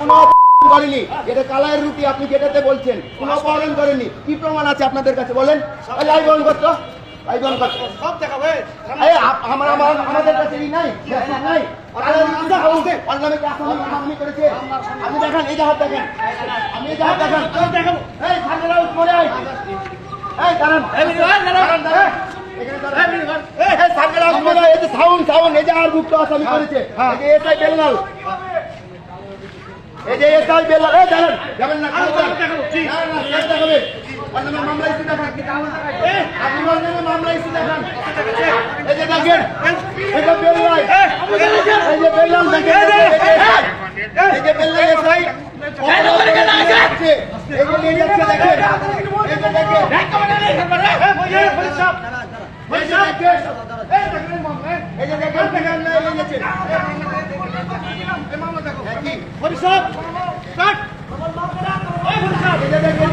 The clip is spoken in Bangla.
কোনো অপহরণ করেনি। এটা কালায়ের রুটি আপনি যেটাতে বলছেন। কোনো অপহরণ করেনি কি প্রমাণ আছে আপনাদের কাছে বলেন? লাইভ অন করতো লাইভ অন করতো সব দেখাবে আমার আমার আমাদের কাছে নাই দেখান নাই। করেছে? আপনি এই আমি এই দেখেন। দেখাবো। এই সামনে মনে হয় এই দাঁড়ান। এই মিনিট, এই দাঁড়ান। দাঁড়ান, হয়, যে আর মুক্ত আসামি করেছে। এই যে এসআই বেল্লাল। এই যে এসআই বেল্লাল, এই দাঁড়ান, যাবেন না। মামলা ইস্যু দেখান। আপনি ওর মামলা ইস্যু দেখান। এই যে দেখেন, এই যে বেল্লাল। এই যে বেল্লাল দেখেন, এই যে- এই এসআই। এই যে দেখেন। এই যে দেখেন।